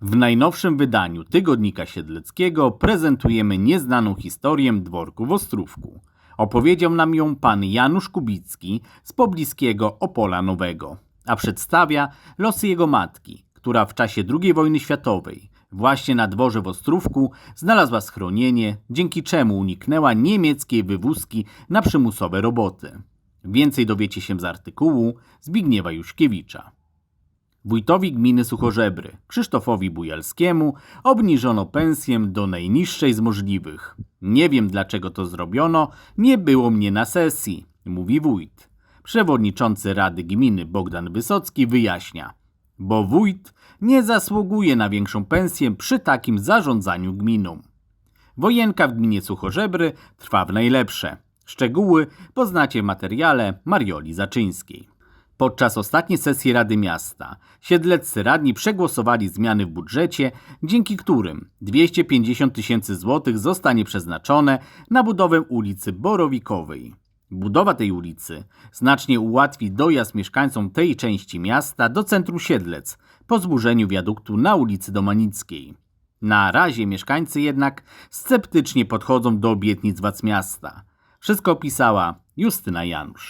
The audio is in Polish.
W najnowszym wydaniu Tygodnika Siedleckiego prezentujemy nieznaną historię dworku w Ostrówku. Opowiedział nam ją pan Janusz Kubicki z pobliskiego Opola Nowego, a przedstawia losy jego matki, która w czasie II wojny światowej właśnie na dworze w Ostrówku znalazła schronienie, dzięki czemu uniknęła niemieckiej wywózki na przymusowe roboty. Więcej dowiecie się z artykułu Zbigniewa Juszkiewicza. Wójtowi gminy Suchożebry, Krzysztofowi Bujalskiemu, obniżono pensję do najniższej z możliwych. Nie wiem dlaczego to zrobiono, nie było mnie na sesji, mówi wójt. Przewodniczący Rady Gminy Bogdan Wysocki wyjaśnia, bo wójt nie zasługuje na większą pensję przy takim zarządzaniu gminą. Wojenka w gminie Suchożebry trwa w najlepsze. Szczegóły poznacie w materiale Marioli Zaczyńskiej. Podczas ostatniej sesji Rady Miasta siedleccy radni przegłosowali zmiany w budżecie, dzięki którym 250 tysięcy złotych zostanie przeznaczone na budowę ulicy Borowikowej. Budowa tej ulicy znacznie ułatwi dojazd mieszkańcom tej części miasta do centrum Siedlec po zburzeniu wiaduktu na ulicy Domanickiej. Na razie mieszkańcy jednak sceptycznie podchodzą do obietnic władz miasta. Wszystko opisała Justyna Janusz.